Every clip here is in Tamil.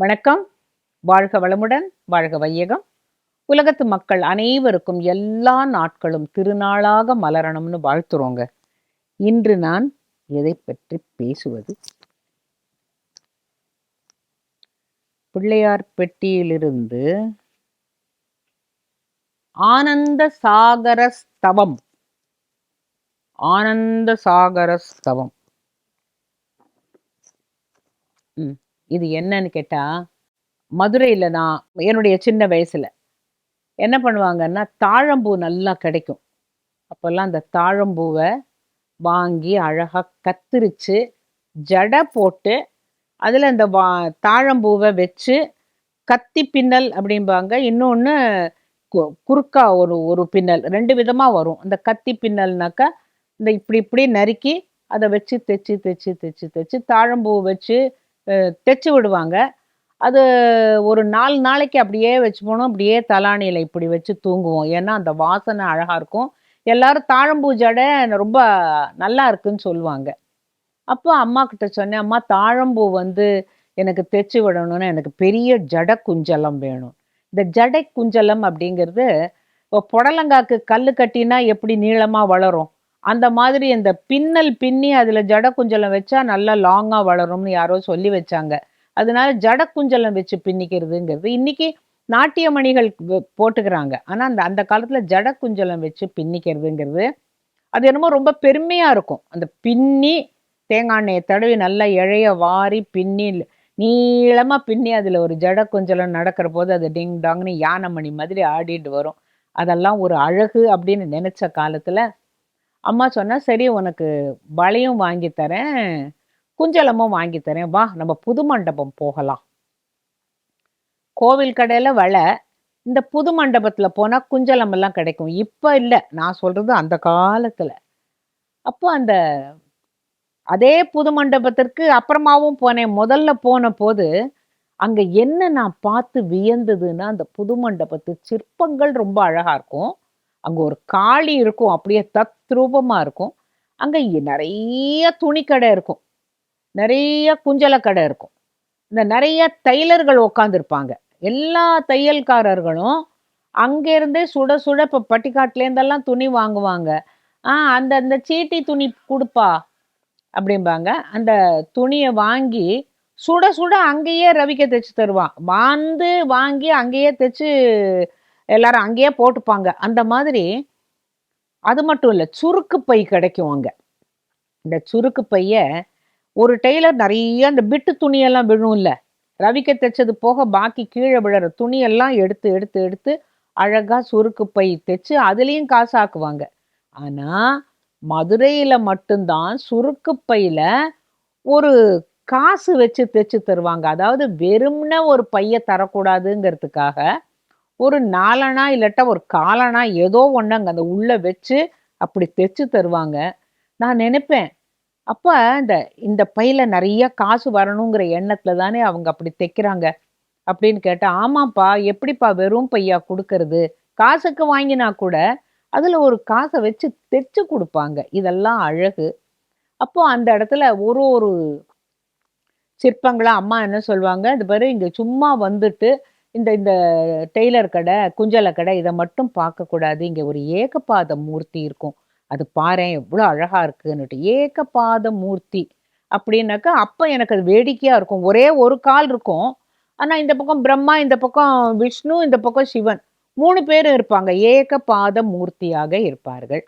வணக்கம். வாழ்க வளமுடன் வாழ்க வையகம். உலகத்து மக்கள் அனைவருக்கும் எல்லா நாட்களும் திருநாளாக மலரணும்னு வாழ்த்துறோங்க. இன்று நான் எதை பற்றி பேசுவது? பிள்ளையார் பெட்டியிலிருந்து ஆனந்த சாகர ஸ்தவம். ஆனந்த சாகர ஸ்தவம். ம், இது என்னன்னு கேட்டால் மதுரையில் நான் என்னுடைய சின்ன வயசில். என்ன பண்ணுவாங்கன்னா தாழம்பூ நல்லா கிடைக்கும். அப்போல்லாம் அந்த தாழம்பூவை வாங்கி அழகாக கத்திரிச்சு ஜடை போட்டு அதில் அந்த வா தாழம்பூவை வச்சு கத்தி பின்னல் அப்படிம்பாங்க. இன்னொன்று குறுக்கா ஒரு ஒரு பின்னல் ரெண்டு விதமாக வரும். அந்த கத்தி பின்னல்னாக்கா இந்த இப்படி இப்படி நறுக்கி அதை வச்சு தைச்சி தைச்சி தைச்சி தைச்சி தாழம்பூ வச்சு தைச்சு விடுவாங்க. அது ஒரு நாலு நாளைக்கு அப்படியே வச்சு போனோம் அப்படியே தலானியில் இப்படி வச்சு தூங்குவோம். ஏன்னா அந்த வாசனை அழகாக இருக்கும். எல்லாரும் தாழம்பூ ஜடை ரொம்ப நல்லா இருக்குன்னு சொல்லுவாங்க. அப்போ அம்மா கிட்ட சொன்னேன் அம்மா தாழம்பூ வந்து எனக்கு தைச்சு விடணும்னு எனக்கு பெரிய ஜட குஞ்சலம் வேணும். இந்த ஜடை குஞ்சலம் அப்படிங்கிறது இப்போ புடலங்காக்கு கல் கட்டினா எப்படி நீளமாக வளரும்? அந்த மாதிரி இந்த பின்னல் பின்னி அதில் ஜட குஞ்சலம் வச்சா நல்லா லாங்காக வளரும்னு யாரோ சொல்லி வச்சாங்க. அதனால ஜட குஞ்சலம் வச்சு பின்னிக்கிறதுங்கிறது இன்னைக்கு நாட்டிய மணிகள் போட்டுக்கிறாங்க. ஆனால் அந்த அந்த காலத்தில் ஜட குஞ்சலம் வச்சு பின்னிக்கிறதுங்கிறது அது என்னமோ ரொம்ப பெருமையாக இருக்கும். அந்த பின்னி தேங்காய் எண்ணெயை தடவி நல்லா இழைய வாரி பின்னி நீளமாக பின்னி அதில் ஒரு ஜட குஞ்சலம் நடக்கிற போது அது டிங் டாங்னு யானை மணி மாதிரி ஆடிட்டு வரும். அதெல்லாம் ஒரு அழகு அப்படின்னு நினச்ச காலத்தில் அம்மா சொன்னால் சரி உனக்கு வளையும் வாங்கி தரேன் குஞ்சலமும் வாங்கித்தரேன் வா நம்ம புது மண்டபம் போகலாம். கோவில் கடையில் வலை இந்த புது மண்டபத்தில் போனால் குஞ்சலம் எல்லாம் கிடைக்கும். இப்போ இல்லை நான் சொல்கிறது அந்த காலத்தில். அப்போ அந்த அதே புது மண்டபத்திற்கு அப்புறமாவும் போனேன். முதல்ல போன போது அங்கே என்ன நான் பார்த்து வியந்ததுன்னா அந்த புது மண்டபத்து சிற்பங்கள் ரொம்ப அழகாக இருக்கும். அங்கே ஒரு காளி இருக்கும் அப்படியே தத்ரூபமாக இருக்கும். அங்கே நிறைய துணிக்கடை இருக்கும். நிறைய குஞ்சலக்கடை கடை இருக்கும். இந்த நிறைய தைலர்கள் உட்காந்துருப்பாங்க எல்லா தையல்காரர்களும் அங்கேருந்தே சுட சுட இப்போ பட்டிக்காட்டுலேருந்தெல்லாம் துணி வாங்குவாங்க. ஆ அந்த அந்த சீட்டி துணி கொடுப்பா அப்படிம்பாங்க. அந்த துணியை வாங்கி சுட சுட அங்கேயே ரவிக்க தைச்சு தருவான். வந்து வாங்கி அங்கேயே தைச்சு எல்லாரும் அங்கேயே போட்டுப்பாங்க. அந்த மாதிரி அது மட்டும் இல்லை சுருக்கு பை கிடைக்கும் அங்கே. இந்த சுருக்கு பைய ஒரு டெய்லர் நிறைய அந்த பிட்டு துணியெல்லாம் விழும்ல ரவிக்க தைச்சது போக பாக்கி கீழே விழுற துணியெல்லாம் எடுத்து எடுத்து எடுத்து அழகாக சுருக்கு பை தைச்சு அதுலேயும் காசாக்குவாங்க. ஆனால் மதுரையில் மட்டும்தான் சுருக்கு பையில் ஒரு காசு வச்சு தைச்சு தருவாங்க. அதாவது வெறும்ன ஒரு பைய தரக்கூடாதுங்கிறதுக்காக ஒரு நாலனா இல்லாட்டா ஒரு காலனா ஏதோ ஒன்று அங்கே அந்த உள்ள வச்சு அப்படி தைச்சு தருவாங்க. நான் நினைப்பேன். அப்போ இந்த இந்த பையில நிறைய காசு வரணுங்கிற எண்ணத்துல தானே அவங்க அப்படி தைக்கிறாங்க அப்படின்னு கேட்டால் ஆமாப்பா எப்படிப்பா வெறும் பையா கொடுக்கறது? காசுக்கு வாங்கினா கூட அதில் ஒரு காசை வச்சு தைச்சு கொடுப்பாங்க. இதெல்லாம் அழகு. அப்போ அந்த இடத்துல ஒரு ஒரு சிற்பங்களாக அம்மா என்ன சொல்லுவாங்க? இது பாரு இங்கே சும்மா வந்துட்டு இந்த இந்த டெய்லர் கடை குஞ்சலை கடை இதை மட்டும் பார்க்கக்கூடாது. இங்கே ஒரு ஏகபாத மூர்த்தி இருக்கும். அது பாரேன் எவ்வளோ அழகாக இருக்குன்னுட்டு. ஏகபாத மூர்த்தி அப்படின்னாக்கா அப்போ எனக்கு அது வேடிக்கையாக இருக்கும். ஒரே ஒரு கால் இருக்கும். ஆனால் இந்த பக்கம் பிரம்மா இந்த பக்கம் விஷ்ணு இந்த பக்கம் சிவன். மூணு பேரும் இருப்பாங்க. ஏகபாத மூர்த்தியாக இருப்பார்கள்.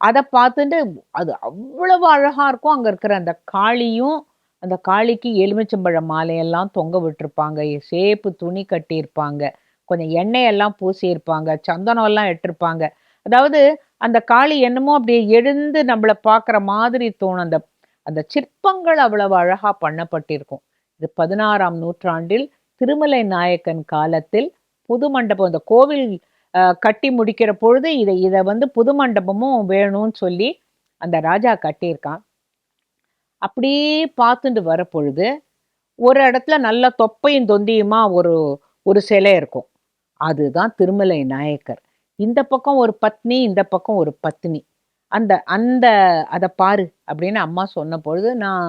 அதை பார்த்துட்டு அது அவ்வளவு அழகாக இருக்கும். அங்கே இருக்கிற அந்த காளியும் அந்த காளிக்கு எலுமிச்சம்பழ மாலையெல்லாம் தொங்க விட்டுருப்பாங்க. சேப்பு துணி கட்டியிருப்பாங்க. கொஞ்சம் எண்ணெயெல்லாம் பூசியிருப்பாங்க. சந்தனம் எல்லாம் இட்டிருப்பாங்க. அதாவது அந்த காளி என்னமோ அப்படியே எழுந்து நம்மளை பார்க்குற மாதிரி தோணும். அந்த அந்த சிற்பங்கள் அவ்வளவு அழகாக பண்ணப்பட்டிருக்கும். இது பதினாறாம் நூற்றாண்டில் திருமலை நாயக்கன் காலத்தில் புது மண்டபம் இந்த கோவில் கட்டி முடிக்கிற பொழுது இதை இதை வந்து புது மண்டபமும் வேணும்னு சொல்லி அந்த ராஜா கட்டியிருக்கான். அப்படியே பார்த்துட்டு வர பொழுது ஒரு இடத்துல நல்ல தொப்பையும் தொந்தியுமா ஒரு ஒரு சிலை இருக்கும். அதுதான் திருமலை நாயக்கர். இந்த பக்கம் ஒரு பத்னி இந்த பக்கம் ஒரு பத்னி. அந்த அந்த அதை பாரு அப்படின்னு அம்மா சொன்ன பொழுது நான்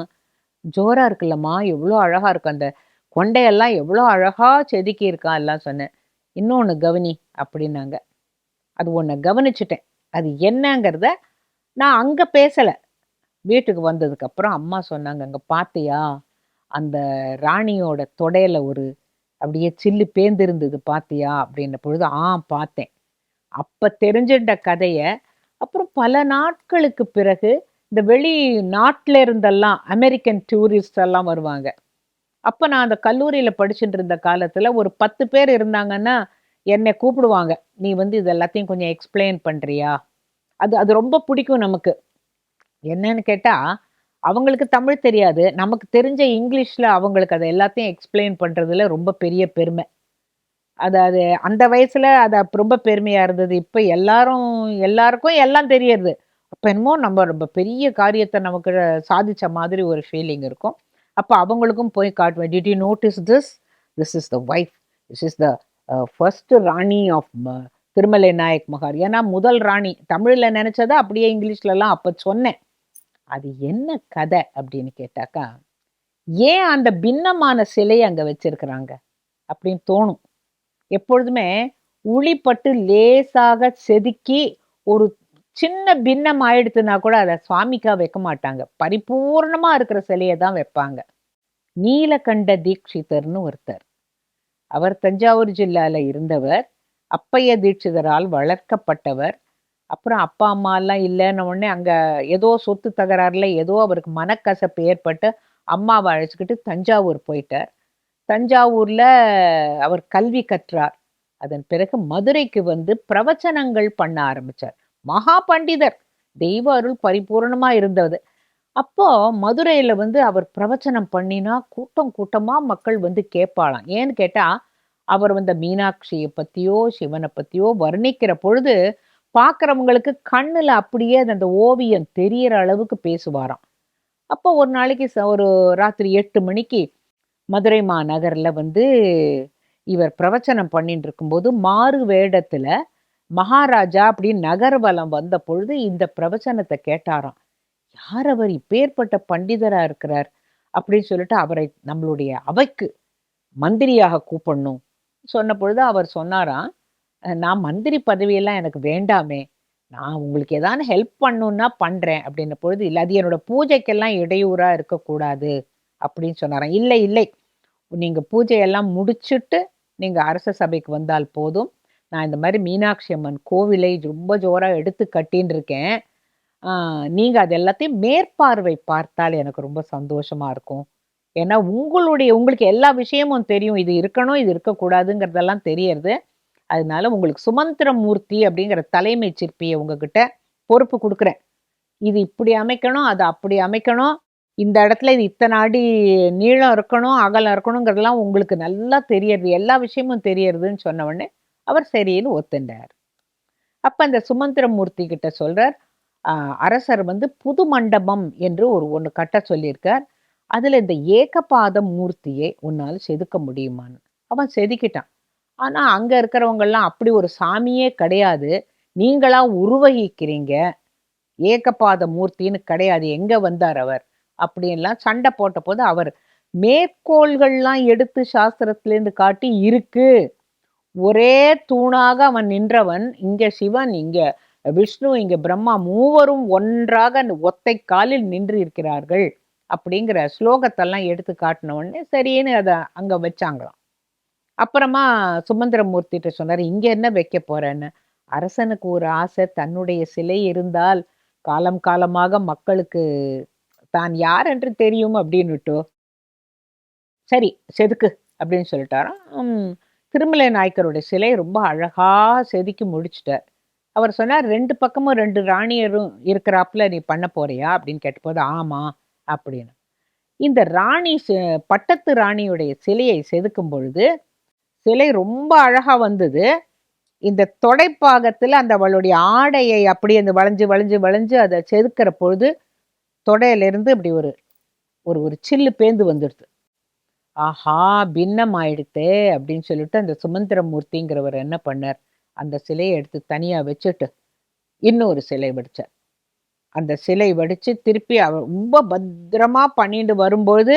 ஜோராக இருக்குல்லம்மா எவ்வளோ அழகாக இருக்கு. அந்த கொண்டையெல்லாம் எவ்வளோ அழகாக செதுக்கி இருக்கா? எல்லாம் சொன்னேன். இன்னொன்று கவனி அப்படின்னாங்க. அது ஒன்று கவனிச்சிட்டேன். அது என்னங்கிறத நான் அங்கே பேசலை. வீட்டுக்கு வந்ததுக்கப்புறம் அம்மா சொன்னாங்க அங்கே பார்த்தியா அந்த ராணியோட தொடையில ஒரு அப்படியே சில்லு பேந்திருந்தது பார்த்தியா அப்படின்ன பொழுது ஆ பார்த்தேன் அப்போ தெரிஞ்சிட்ட கதையை அப்புறம் பல நாட்களுக்கு பிறகு இந்த வெளி நாட்டில் இருந்தெல்லாம் அமெரிக்கன் டூரிஸ்ட் எல்லாம் வருவாங்க. அப்போ நான் அந்த கல்லூரியில் படிச்சுட்டு இருந்த காலத்தில் ஒரு பத்து பேர் இருந்தாங்கன்னா என்னை கூப்பிடுவாங்க. நீ வந்து இது எல்லாத்தையும் கொஞ்சம் எக்ஸ்பிளைன் பண்ணுறியா அது அது ரொம்ப பிடிக்கும் நமக்கு. என்னன்னு கேட்டால் அவங்களுக்கு தமிழ் தெரியாது. நமக்கு தெரிஞ்ச இங்கிலீஷில் அவங்களுக்கு அதை எல்லாத்தையும் எக்ஸ்பிளைன் பண்ணுறதுல ரொம்ப பெரிய பெருமை. அது அது அந்த வயசில் அது ரொம்ப பெருமையாக இருந்தது. இப்போ எல்லாரும் எல்லாருக்கும் எல்லாம் தெரியறது. அப்போ என்னமோ நம்ம ரொம்ப பெரிய காரியத்தை நமக்கு சாதிச்ச மாதிரி ஒரு ஃபீலிங் இருக்கும். அப்போ அவங்களுக்கும் போய் காட்டுவேன் did you notice this this is the wife this is the first Rani of uh, Tirumalai Nayak மகார். ஏன்னா முதல் ராணி. தமிழில் நினச்சதை அப்படியே இங்கிலீஷ்லலாம் அப்போ சொன்னேன். அது என்ன கதை அப்படின்னு கேட்டாக்கா ஏன் அந்த பின்னமான சிலையை அங்கே வச்சிருக்கிறாங்க அப்படின்னு தோணும். எப்பொழுதுமே உளிப்பட்டு லேசாக செதுக்கி ஒரு சின்ன பின்னம் ஆயிடுத்துனா கூட அதை சுவாமிக்காக வைக்க மாட்டாங்க. பரிபூர்ணமாக இருக்கிற சிலையை தான் வைப்பாங்க. நீலகண்ட தீட்சிதர்னு ஒருத்தர். அவர் தஞ்சாவூர் ஜில்லாவில் இருந்தவர் அப்பைய தீட்சிதரால் வளர்க்கப்பட்டவர் அப்புறம் அப்பா அம்மா எல்லாம் இல்லைன்ன உடனே அங்கே ஏதோ சொத்து தகராறுல ஏதோ அவருக்கு மனக்கசப்பு ஏற்பட்டு அம்மாவை அழைச்சிக்கிட்டு தஞ்சாவூர் போயிட்டார். தஞ்சாவூரில் அவர் கல்வி கற்றார். அதன் பிறகு மதுரைக்கு வந்து பிரவச்சனங்கள் பண்ண ஆரம்பிச்சார். மகா பண்டிதர். தெய்வ அருள் பரிபூர்ணமாக இருந்தது. அப்போ மதுரையில் வந்து அவர் பிரவச்சனம் பண்ணினா கூட்டம் கூட்டமாக மக்கள் வந்து கேட்பாளாம் ஏன்னு கேட்டால் அவர் வந்து மீனாட்சியை பற்றியோ சிவனை பற்றியோ வர்ணிக்கிற பொழுது பார்க்குறவங்களுக்கு கண்ணில் அப்படியே அந்த ஓவியம் தெரியற அளவுக்கு பேசுவாராம். அப்போ ஒரு நாளைக்கு ச- ஒரு ராத்திரி எட்டு மணிக்கு மதுரை மாநகரில் வந்து இவர் பிரவச்சனம் பண்ணிட்டு இருக்கும்போது மாறு வேடத்தில் மகாராஜா அப்படின்னு நகர்வலம் வந்த பொழுது இந்த பிரவச்சனத்தை கேட்டாராம். யார் அவர்? இப்பேற்பட்ட பண்டிதராக இருக்கிறார் அப்படின்னு சொல்லிட்டு அவரை நம்மளுடைய அவைக்கு மந்திரியாக கூப்பிடணும் சொன்ன பொழுது அவர் சொன்னாராம் நான் மந்திரி பதவியெல்லாம் எனக்கு வேண்டாமே. நான் உங்களுக்கு ஏதாவது ஹெல்ப் பண்ணுன்னா பண்ணுறேன் அப்படின்ன பொழுது இல்லை அது என்னோட பூஜைக்கெல்லாம் இடையூறாக இருக்கக்கூடாது அப்படின்னு சொன்னாராம். இல்லை இல்லை. நீங்கள் பூஜையெல்லாம் முடிச்சுட்டு நீங்கள் அரச சபைக்கு வந்தால் போதும். நான் இந்த மாதிரி மீனாட்சி அம்மன் கோவிலை ரொம்ப ஜோராக எடுத்து கட்டின்னு இருக்கேன் நீங்கள் அது எல்லாத்தையும் மேற்பார்வை பார்த்தால் எனக்கு ரொம்ப சந்தோஷமாக இருக்கும். ஏன்னா உங்களுடைய உங்களுக்கு எல்லா விஷயமும் தெரியும். இது இருக்கணும் இது இருக்கக்கூடாதுங்கிறதெல்லாம் தெரியறது. அதனால உங்களுக்கு சுமந்திரமூர்த்தி அப்படிங்கிற தலைமை சிற்பியை உங்ககிட்ட பொறுப்பு கொடுக்குறேன். இது இப்படி அமைக்கணும் அது அப்படி அமைக்கணும் இந்த இடத்துல இது இத்தனை அடி நீளம் இருக்கணும் அகலம் இருக்கணுங்கிறதெல்லாம் உங்களுக்கு நல்லா தெரியறது எல்லா விஷயமும் தெரியறதுன்னு சொன்ன உடனே அவர் சரின்னு ஒத்துண்டார். அப்போ அந்த சுமந்திரமூர்த்தி கிட்ட சொல்கிறார் அரசர் வந்து புது மண்டபம் என்று ஒரு ஒன்று கட்ட சொல்லியிருக்கார். அதில் இந்த ஏகபாத மூர்த்தியை உன்னால் செதுக்க முடியுமான்னு. அவன் செதுக்கிட்டான். ஆனா அங்க இருக்கிறவங்கெல்லாம் அப்படி ஒரு சாமியே கிடையாது. நீங்களா உருவகிக்கிறீங்க. ஏகபாத மூர்த்தின்னு கிடையாது. எங்க வந்தார் அவர்? அப்படின்லாம் சண்டை போட்ட போது அவர் மேற்கோள்கள்லாம் எடுத்து சாஸ்திரத்திலேருந்து காட்டி இருக்கு. ஒரே தூணாக அவன் நின்றவன். இங்க சிவன் இங்க விஷ்ணு இங்க பிரம்மா மூவரும் ஒன்றாக அந்த ஒத்தை காலில் நின்று இருக்கிறார்கள். அப்படிங்கிற ஸ்லோகத்தெல்லாம் எடுத்து காட்டின உடனே சரின்னு அதை அங்க வச்சாங்களாம். அப்புறமா சுமந்திரமூர்த்திட்ட சொன்னார் இங்கே என்ன வைக்க போறேன்னு? அரசனுக்கு ஒரு ஆசை தன்னுடைய சிலை இருந்தால் காலம் காலமாக மக்களுக்கு தான் யார் என்று தெரியும் அப்படின்னுட்டோ. சரி செதுக்கு அப்படின்னு சொல்லிட்டாராம். திருமலை நாயக்கருடைய சிலை ரொம்ப அழகாக செதுக்கி முடிச்சிட்டார். அவர் சொன்னார் ரெண்டு பக்கமும் ரெண்டு ராணியரும் இருக்கிறாப்புல நீ பண்ண போறியா? அப்படின்னு கேட்டபோது ஆமா அப்படின்னு. இந்த ராணி செ- பட்டத்து ராணியுடைய சிலையை செதுக்கும் பொழுது சிலை ரொம்ப அழகாக வந்தது. இந்த தொடைப்பாகத்தில் அந்த அவளுடைய ஆடையை அப்படி அந்த வளைஞ்சு வளைஞ்சு வளைஞ்சு அதை செதுக்கிற பொழுது தொடையிலிருந்து இப்படி ஒரு ஒரு ஒரு சில்லு பேந்து வந்துடுது. ஆஹா பின்னம் ஆயிடுத்தே அப்படின்னு சொல்லிட்டு அந்த சுமந்திரமூர்த்திங்கிறவர் என்ன பண்ணார்? அந்த சிலையை எடுத்து தனியாக வச்சுட்டு இன்னொரு சிலை வடித்தார் அந்த சிலை வடித்து திருப்பி அவர் ரொம்ப பத்திரமா பண்ணிட்டு வரும்போது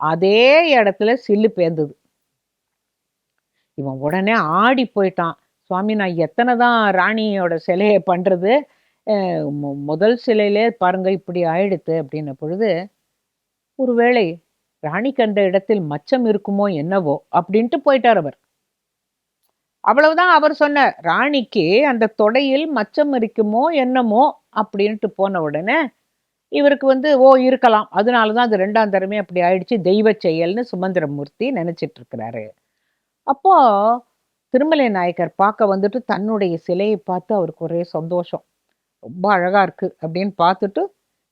அதே இடத்துல சில்லு பேர்ந்தது இவன் உடனே ஆடி போயிட்டான். சுவாமி நான் எத்தனை தான் ராணியோட சிலையை பண்ணுறது முதல் சிலையிலே பாருங்க இப்படி ஆயிடுத்து அப்படின்ன பொழுது ஒருவேளை ராணிக்கு அந்த இடத்தில் மச்சம் இருக்குமோ என்னவோ அப்படின்ட்டு போயிட்டார் அவர். அவ்வளவுதான் அவர் சொன்னார் ராணிக்கு அந்த தொடையில் மச்சம் இருக்குமோ என்னமோ அப்படின்ட்டு போன உடனே இவருக்கு வந்து ஓ இருக்கலாம். அதனால தான் அது ரெண்டாம் தரமே அப்படி ஆயிடுச்சு. தெய்வ செயல்னு சுமந்திரமூர்த்தி நினச்சிட்டு இருக்கிறாரு அப்போ திருமலை நாயக்கர் பார்க்க வந்துட்டு தன்னுடைய சிலையை பார்த்து அவருக்கு ஒரே சந்தோஷம். ரொம்ப அழகா இருக்கு அப்படின்னு பார்த்துட்டு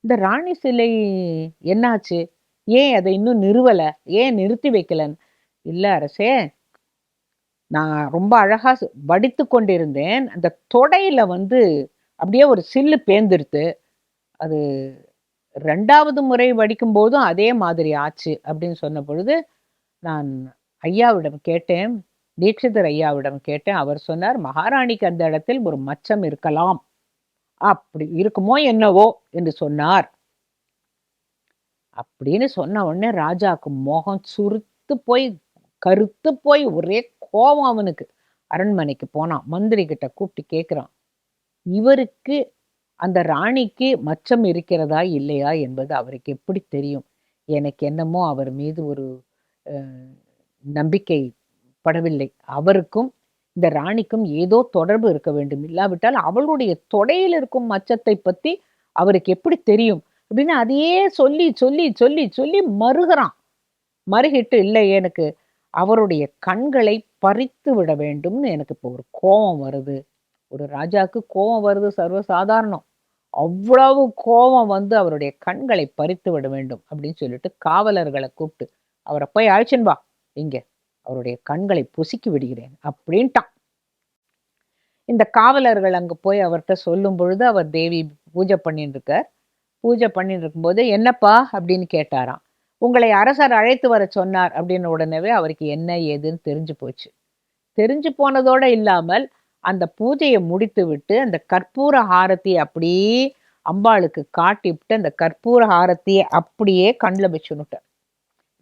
இந்த ராணி சிலை என்னாச்சு? ஏன் அதை இன்னும் நிறுவல? ஏன் நிறுத்தி வைக்கலன்னு? இல்ல அரசே நான் ரொம்ப அழகா வடித்து கொண்டிருந்தேன். அந்த தொடையில வந்து அப்படியே ஒரு சில்லு பேந்துருத்து அது ரெண்டாவது முறை வடிக்கும் போதும் அதே மாதிரி ஆச்சு அப்படின்னு சொன்ன பொழுது நான் ஐயாவிடம் கேட்டேன் தீட்சிதர் ஐயாவிடம் கேட்டேன். அவர் சொன்னார் மகாராணிக்கு அந்த இடத்தில் ஒரு மச்சம் இருக்கலாம். அப்படி இருக்குமோ என்னவோ? என்று சொன்னார். அப்படின்னு சொன்ன உடனே ராஜாவுக்கு மோகம் சுருத்து போய் கருத்து போய் ஒரே கோபம் அவனுக்கு. அரண்மனைக்கு போனான். மந்திரி கிட்ட கூப்பிட்டு கேட்குறான் இவருக்கு அந்த ராணிக்கு மச்சம் இருக்கிறதா இல்லையா? என்பது அவருக்கு எப்படி தெரியும்? எனக்கு என்னமோ அவர் மீது ஒரு அஹ், நம்பிக்கை படவில்லை. அவருக்கும் இந்த ராணிக்கும் ஏதோ தொடர்பு இருக்க வேண்டும். இல்லாவிட்டால் அவளுடைய தொடையில் இருக்கும் மச்சத்தை பத்தி அவருக்கு எப்படி தெரியும்? அப்படின்னு அதையே சொல்லி சொல்லி சொல்லி சொல்லி மறுகிறான். மறுகிட்டு இல்லை எனக்கு அவருடைய கண்களை பறித்து விட வேண்டும்னு எனக்கு இப்போ ஒரு கோபம் வருது. ஒரு ராஜாவுக்கு கோபம் வருது சர்வசாதாரணம். அவ்வளவு கோபம் வந்து அவருடைய கண்களை பறித்து விட வேண்டும். அப்படின்னு சொல்லிட்டு காவலர்களை கூப்பிட்டு அவரை போய் அழைச்சின் வா. இங்க அவருடைய கண்களை பொசுக்கி விடுகிறேன் அப்படின்ட்டான். இந்த காவலர்கள் அங்க போய் அவர்கிட்ட சொல்லும் பொழுது அவர் தேவி பூஜை பண்ணிட்டு இருக்கார் பூஜை பண்ணிட்டு இருக்கும்போது என்னப்பா? அப்படின்னு கேட்டாராம். உங்களை அரசர் அழைத்து வர சொன்னார் அப்படின்னு உடனே அவருக்கு என்ன ஏதுன்னு தெரிஞ்சு போச்சு. தெரிஞ்சு போனதோட இல்லாமல் அந்த பூஜையை முடித்து விட்டு அந்த கற்பூர ஆரத்தி அப்படியே அம்பாளுக்கு காட்டிவிட்டு அந்த கற்பூர ஆரத்தியை அப்படியே கண்ணில் வச்சுனுட்டார்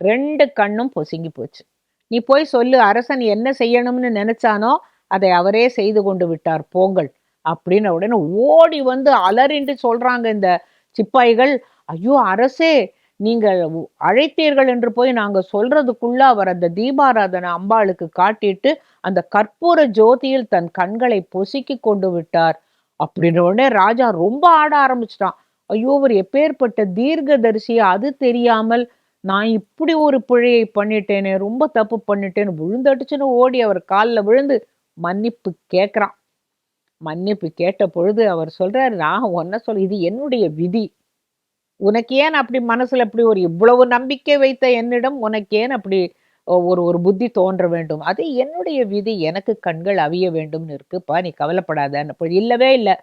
ரெண்டு கண்ணும் பொசுங்கி போச்சு. நீ போய் சொல்லு அரசன் என்ன செய்யணும்னு நினைச்சானோ அதை அவரே செய்து கொண்டு விட்டார் போங்கள் அப்படின்னு உடனே ஓடி வந்து அலறிண்டு சொல்றாங்க இந்த சிப்பாய்கள் ஐயோ அரசே நீங்கள் அழைத்தீர்கள் என்று போய் நாங்க சொல்றதுக்குள்ள அவர் அந்த தீபாராதனை அம்பாளுக்கு காட்டிட்டு அந்த கற்பூர ஜோதியில் தன் கண்களை பொசுக்கி கொண்டு விட்டார் அப்படின்ன உடனே ராஜா ரொம்ப ஆட ஆரம்பிச்சிட்டான். ஐயோ அவர் எப்பேற்பட்ட தீர்க்கதரிசி அது தெரியாமல் நான் இப்படி ஒரு பிழையை பண்ணிட்டேனே ரொம்ப தப்பு பண்ணிட்டேன்னு விழுந்தடிச்சுன்னு ஓடி அவர் காலில் விழுந்து மன்னிப்பு கேட்குறான். மன்னிப்பு கேட்ட பொழுது அவர் சொல்றாரு நான் ஒன்ன சொல் இது என்னுடைய விதி. உனக்கு ஏன் அப்படி மனசுல அப்படி ஒரு இவ்வளவு நம்பிக்கை வைத்த என்னிடம்? உனக்கு ஏன் அப்படி ஒரு ஒரு புத்தி தோன்ற வேண்டும்? அது என்னுடைய விதி. எனக்கு கண்கள் அவிய வேண்டும்னு இருக்குப்பா நீ கவலைப்படாதன்னு இல்லவே இல்லை.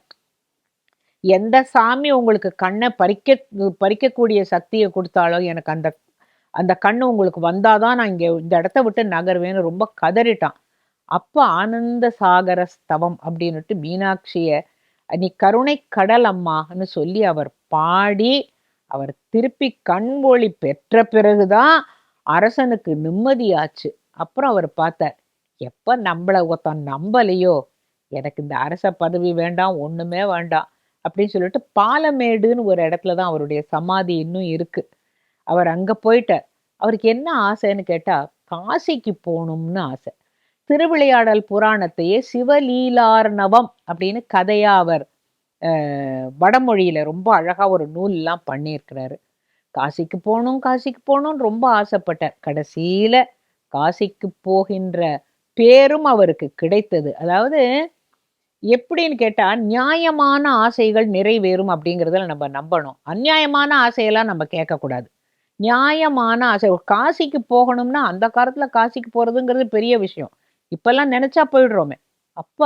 எந்த சாமி உங்களுக்கு கண்ணை பறிக்க பறிக்கக்கூடிய சக்தியை கொடுத்தாலும் எனக்கு அந்த அந்த கண்ணு உங்களுக்கு வந்தாதான் நான் இங்கே இந்த இடத்த விட்டு நகருவேன்னு ரொம்ப கதறிட்டான். அப்போ ஆனந்த சாகர ஸ்தவம் அப்படின்னுட்டு மீனாட்சிய நீ கருணை கடல் அம்மான்னு சொல்லி அவர் பாடி அவர் திருப்பி கண் பெற்ற பிறகுதான் அரசனுக்கு நிம்மதியாச்சு. அப்புறம் அவர் பார்த்தார் எப்ப நம்மள ஒருத்தன் நம்பலையோ? எனக்கு இந்த அரச பதவி வேண்டாம் ஒண்ணுமே வேண்டாம் அப்படின்னு சொல்லிட்டு பாலமேடுன்னு ஒரு இடத்துல தான் அவருடைய சமாதி இன்னும் இருக்குது அவர் அங்கே போயிட்டார். அவருக்கு என்ன ஆசைன்னு கேட்டால் காசிக்கு போகணும்னு ஆசை. திருவிளையாடல் புராணத்தையே சிவலீலார்ணவம் அப்படின்னு கதையா அவர் வடமொழியில் ரொம்ப அழகாக ஒரு நூல்லாம் பண்ணியிருக்கிறாரு. காசிக்கு போகணும் காசிக்கு போகணும்னு ரொம்ப ஆசைப்பட்டார். கடைசியில் காசிக்கு போகின்ற பேரும் அவருக்கு கிடைத்தது. அதாவது எப்படின்னு கேட்டால் நியாயமான ஆசைகள் நிறைவேறும் அப்படிங்கிறதுல நம்ம நம்பணும். அநியாயமான ஆசையெல்லாம் நம்ம கேட்கக்கூடாது. நியாயமான ஆசை. காசிக்கு போகணும்னா அந்த காலத்துல காசிக்கு போறதுங்கிறது பெரிய விஷயம். இப்பெல்லாம் நினைச்சா போயிடுறோமே. அப்ப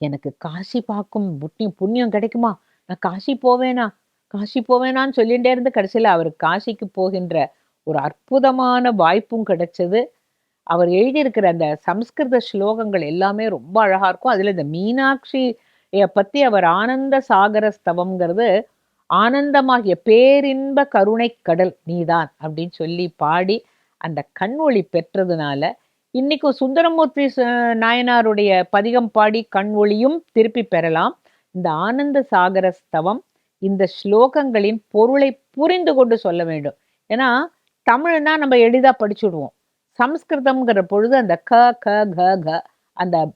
எனக்கு காசி பார்க்கும் புண்ணியம் புண்ணியம் கிடைக்குமா? நான் காசி போவேனா? காசி போவேனான்னு சொல்லிகிட்டே இருந்து கடைசியில் அவர் காசிக்கு போகின்ற ஒரு அற்புதமான வாய்ப்பும் கிடைச்சது. அவர் எழுதியிருக்கிற அந்த சம்ஸ்கிருத ஸ்லோகங்கள் எல்லாமே ரொம்ப அழகா இருக்கும். அதுல இந்த மீனாட்சி பத்தி அவர் ஆனந்த சாகர ஸ்தவம்ங்கிறது ஆனந்தமாகிய பேரின்ப கருணை கடல் நீதான் அப்படின்னு சொல்லி பாடி அந்த கண் ஒளி பெற்றதுனால இன்னைக்கும் சுந்தரமூர்த்தி ச- நாயனாருடைய பதிகம் பாடி கண் ஒளியும் திருப்பி பெறலாம். இந்த ஆனந்த சாகர ஸ்தவம் இந்த ஸ்லோகங்களின் பொருளை புரிந்து கொண்டு சொல்ல வேண்டும். ஏன்னா தமிழ்னா நம்ம எளிதா படிச்சுடுவோம். சம்ஸ்கிருதம்ங்கிற பொழுது அந்த க க க க அந்த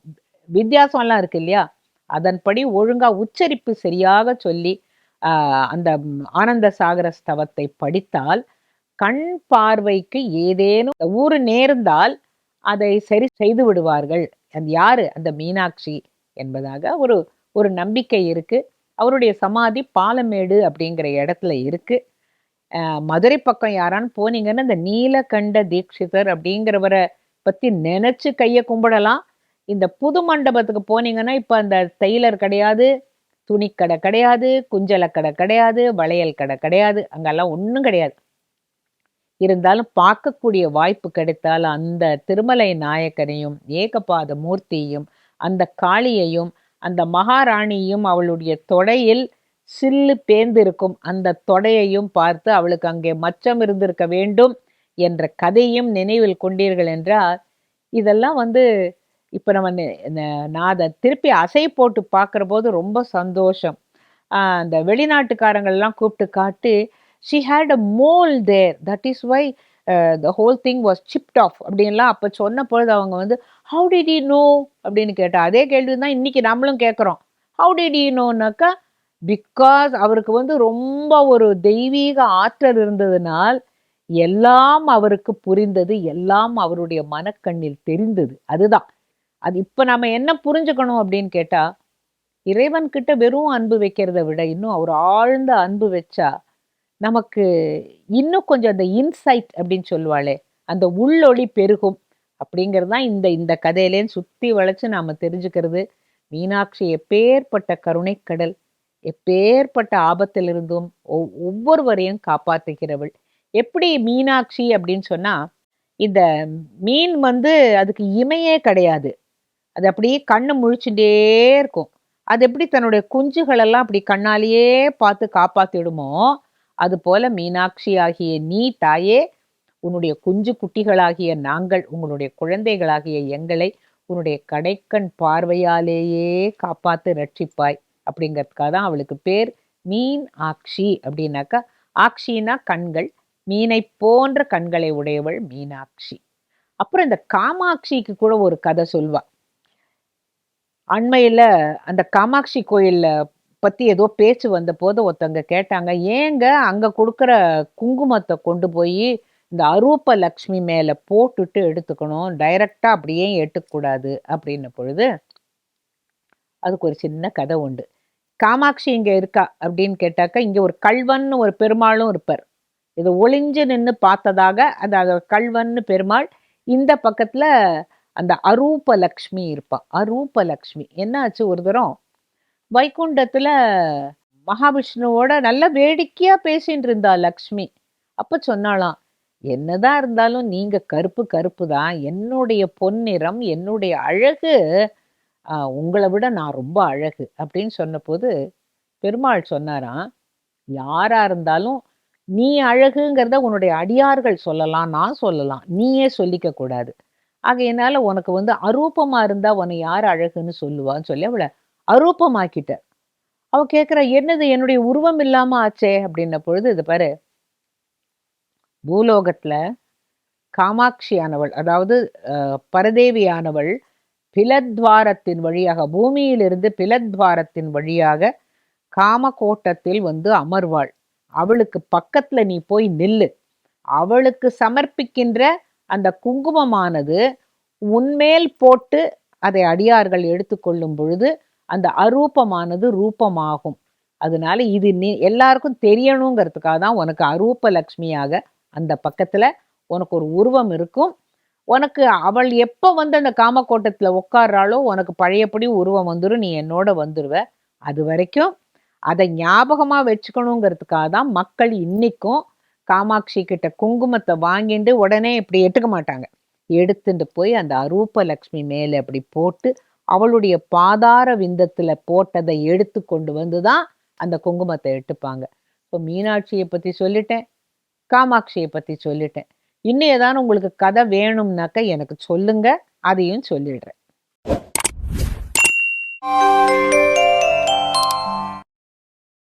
வித்தியாசம்லாம் இருக்கு இல்லையா? அதன்படி ஒழுங்கா உச்சரிப்பு சரியாக சொல்லி அந்த ஆனந்த சாகர ஸ்தவத்தை படித்தால் கண் பார்வைக்கு ஏதேனும் ஊறு நேர்ந்தால் அதை சரி செய்து விடுவார்கள். அது யாரு? அந்த மீனாட்சி என்பதாக ஒரு ஒரு நம்பிக்கை இருக்கு. அவருடைய சமாதி பாலமேடு அப்படிங்கிற இடத்துல இருக்கு. மதுரை பக்கம் யாரான்னு போனீங்கன்னா இந்த நீலகண்ட தீட்சிதர் அப்படிங்கிறவரை பத்தி நினைச்சு கையை கும்பிடலாம். இந்த புது மண்டபத்துக்கு போனீங்கன்னா இப்ப அந்த டெய்லர் கிடையாது. துணிக்கடை கிடையாது குஞ்சல கடை கிடையாது வளையல் கடை கிடையாது அங்கெல்லாம் ஒன்றும் கிடையாது. இருந்தாலும் பார்க்கக்கூடிய வாய்ப்பு கிடைத்தால் அந்த திருமலை நாயக்கனையும் ஏகபாத மூர்த்தியையும் அந்த காளியையும் அந்த மகாராணியும் அவளுடைய தொடையில் சில்லு பேர்ந்திருக்கும் அந்த தொடையையும் பார்த்து அவளுக்கு அங்கே மச்சம் இருந்திருக்க வேண்டும் என்ற கதையும் நினைவில் கொண்டீர்கள் என்றால் இதெல்லாம் வந்து இப்போ நம்ம நெ- நான் அதை திருப்பி அசை போட்டு பார்க்குற போது ரொம்ப சந்தோஷம். அந்த வெளிநாட்டுக்காரங்கள்லாம் கூப்பிட்டு காட்டி she had a mole there that is why the whole thing was shipped off அப்படின்லாம் அப்போ சொன்ன பொழுது அவங்க வந்து ஹவு டிட் யூ நோ அப்படின்னு கேட்டால் அதே கேள்வி தான் இன்னைக்கு நம்மளும் கேட்குறோம் ஹவு டிட் யூ knowனாக்கா பிகாஸ் அவருக்கு வந்து ரொம்ப ஒரு தெய்வீக ஆற்றல் இருந்ததுனால் எல்லாம் அவருக்கு புரிந்தது எல்லாம் அவருடைய மனக்கண்ணில் தெரிந்தது. அதுதான். அது இப்போ நம்ம என்ன புரிஞ்சுக்கணும் அப்படின்னு கேட்டால் இறைவன் கிட்ட வெறும் அன்பு வைக்கிறத விட இன்னும் அவர் ஆழ்ந்த அன்பு வச்சா நமக்கு இன்னும் கொஞ்சம் அந்த இன்சைட் அப்படின்னு சொல்லுவாளே அந்த உள்ளொளி பெருகும். அப்படிங்கிறது தான் இந்த இந்த கதையிலேன்னு சுற்றி வளைச்சு நாம் தெரிஞ்சுக்கிறது. மீனாட்சி எப்பேற்பட்ட கருணைக்கடல் எப்பேற்பட்ட ஆபத்திலிருந்தும் ஒவ்வொருவரையும் காப்பாற்றுகிறவள் எப்படி மீனாட்சி அப்படின்னு சொன்னால் இந்த மீன் வந்து அதுக்கு இமையே கிடையாது. அது அப்படியே கண்ணு முழிச்சுட்டே இருக்கும். அது எப்படி தன்னுடைய குஞ்சுகளெல்லாம் அப்படி கண்ணாலேயே பார்த்து காப்பாத்திடுமோ அது போல மீனாட்சி ஆகிய நீ தாயே உன்னுடைய குஞ்சு குட்டிகளாகிய நாங்கள் உங்களுடைய குழந்தைகளாகிய எங்களை உன்னுடைய கடைக்கண் பார்வையாலேயே காப்பாத்து ரட்சிப்பாய் அப்படிங்கிறதுக்காக தான் அவளுக்கு பேர் மீன் ஆக்ஷி அப்படின்னாக்கா ஆக்ஷினா கண்கள் மீனை போன்ற கண்களை உடையவள் மீனாட்சி. அப்புறம் இந்த காமாட்சிக்கு கூட ஒரு கதை சொல்வா. அண்மையில் அந்த காமாட்சி கோயிலில் பற்றி ஏதோ பேச்சு வந்த போது ஒருத்தவங்க கேட்டாங்க ஏங்க அங்கே கொடுக்குற குங்குமத்தை கொண்டு போய் இந்த அரூப லக்ஷ்மி மேலே போட்டுட்டு எடுத்துக்கணும் டைரக்டாக அப்படியே எடுக்கக்கூடாது அப்படின்ன பொழுது அதுக்கு ஒரு சின்ன கதை உண்டு. காமாட்சி இங்கே இருக்கா? அப்படின்னு கேட்டாக்கா இங்கே ஒரு கல்வன்னு ஒரு பெருமாளும் இருப்பார். இது ஒளிஞ்சு நின்று பார்த்ததாக அந்த கல்வன்னு பெருமாள் இந்த பக்கத்தில் அந்த அரூப லக்ஷ்மி இருப்பா. அரூப லக்ஷ்மி என்னாச்சு ஒரு தரம்? வைகுண்டத்தில் மகாவிஷ்ணுவோட நல்ல வேடிக்கையாக பேசின்னு இருந்தா லக்ஷ்மி. அப்போ சொன்னாலாம் என்னதான் இருந்தாலும் நீங்கள் கருப்பு கருப்பு தான். என்னுடைய பொன்னிறம் என்னுடைய அழகு உங்களை விட நான் ரொம்ப அழகு. அப்படின்னு சொன்னபோது பெருமாள் சொன்னாராம் யாராக இருந்தாலும் நீ அழகுங்கிறத உன்னுடைய அடியார்கள் சொல்லலாம் நான் சொல்லலாம். நீயே சொல்லிக்க கூடாது. ஆகையினால உனக்கு வந்து அரூபமா இருந்தா உன்னை யார் அழகுன்னு சொல்லுவான்னு சொல்லி அவளை அரூபமாக்கிட்ட. அவ கேக்குறா என்னது என்னுடைய உருவம் இல்லாம ஆச்சே? அப்படின்ன பொழுது இது பாரு பூலோகத்துல காமாட்சியானவள் அதாவது அஹ், பரதேவியானவள் பிலத்வாரத்தின் வழியாக பூமியிலிருந்து பிலத்வாரத்தின் வழியாக காமகோட்டத்தில் வந்து அமர்வாள். அவளுக்கு பக்கத்துல நீ போய் நில்லு. அவளுக்கு சமர்ப்பிக்கின்ற அந்த குங்குமமானது உன்மேல் போட்டு அதை அடியார்கள் எடுத்துக்கொள்ளும் பொழுது அந்த அரூபமானது ரூபமாகும். அதனால இது நீ எல்லாருக்கும் தெரியணுங்கிறதுக்காக தான் உனக்கு அரூப லக்ஷ்மியாக அந்த பக்கத்துல உனக்கு ஒரு உருவம் இருக்கும். உனக்கு அவள் எப்போ வந்து அந்த காமக்கோட்டத்தில் உட்கார்றாளோ உனக்கு பழையபடி உருவம் வந்துடும் நீ என்னோட வந்துடுவ அது வரைக்கும் அதை ஞாபகமாக வச்சுக்கணுங்கிறதுக்காக தான் மக்கள் இன்னைக்கும் காமாட்சி கிட்ட குங்குமத்தை வாங்கிட்டு உடனே இப்படி எடுத்துக்க மாட்டாங்க. எடுத்துட்டு போய் அந்த அரூப லக்ஷ்மி மேலே அப்படி போட்டு அவளுடைய பாதார விந்தத்துல போட்டதை எடுத்து கொண்டு வந்து தான் அந்த குங்குமத்தை எட்டுப்பாங்க இப்போ மீனாட்சியை பற்றி சொல்லிட்டேன் காமாட்சியை பற்றி சொல்லிட்டேன். இன்னும் ஏதாவது உங்களுக்கு கதை வேணும்னாக்க எனக்கு சொல்லுங்க அதையும் சொல்லிடுறேன்.